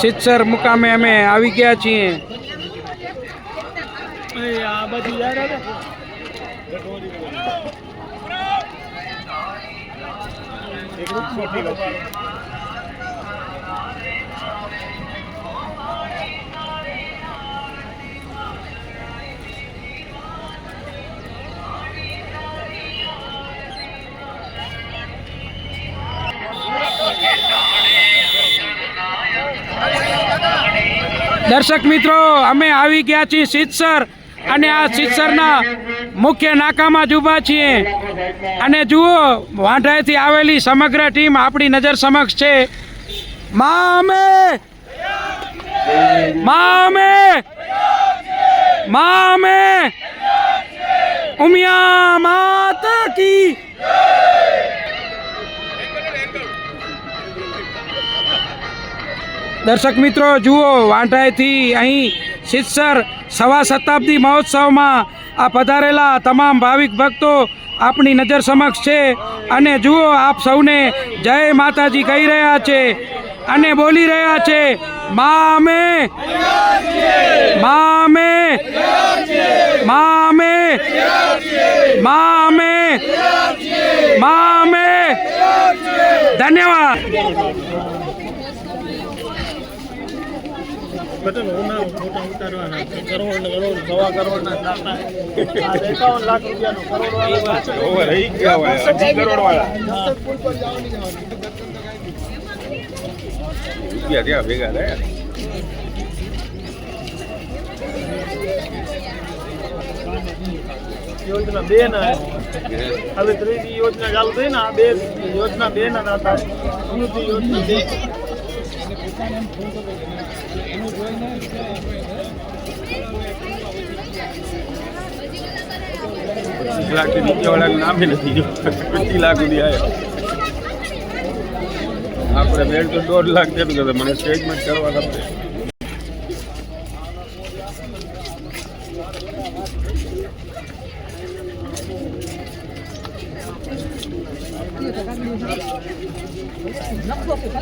સિત્સર મુકામે અમે આવી ગયા છીએ. આ દર્શક મિત્રો, અમે આવી ગયા છીએ સિત્સર અને આ સિત્સરના મુખ્ય નાકામાં જ ઊભા છીએ. અને જુઓ વાંઢાએથી આવેલી સમગ્ર ટીમ આપણી નજર સમક્ષ છે. મામે! મામે! મામે! ઉમિયા માતા કી! દર્શક મિત્રો, જુઓ, વાંઢાઈથી અહીં સિત્સર સવા શતાબ્દી મહોત્સવમાં આ પધારેલા તમામ ભાવિક ભક્તો આપણી નજર સમક્ષ છે. અને જુઓ, આપ સૌને જય માતાજી કહી રહ્યા છે અને બોલી રહ્યા છે, મામે મામે મામે મામે મામે. ધન્યવાદ. બટન ઉના ફોટા ઉતારવાના કરોડ કરોડ સવા કરોડ ના દાતા એકાવન લાખ રૂપિયાનો કરોડ વાળો ઓવર રહી ગયા હોય અઢી કરોડ વાળા હા. રૂપિયા ત્યાં ભેગા થયા. યોજના બે ના હવે ત્રીજી યોજના ચાલુ થઈ ને આ બે યોજના બે ના દાતા સમૃદ્ધિ યોજના લાખથી નીચે વાળાનું નામે નથી જો પચીસ લાખ સુધી આવ્યો આપણે બેડ તો દોઢ લાખ જેટલું મને સ્ટેટમેન્ટ કરવા ગમે Nachtwacht, ik ga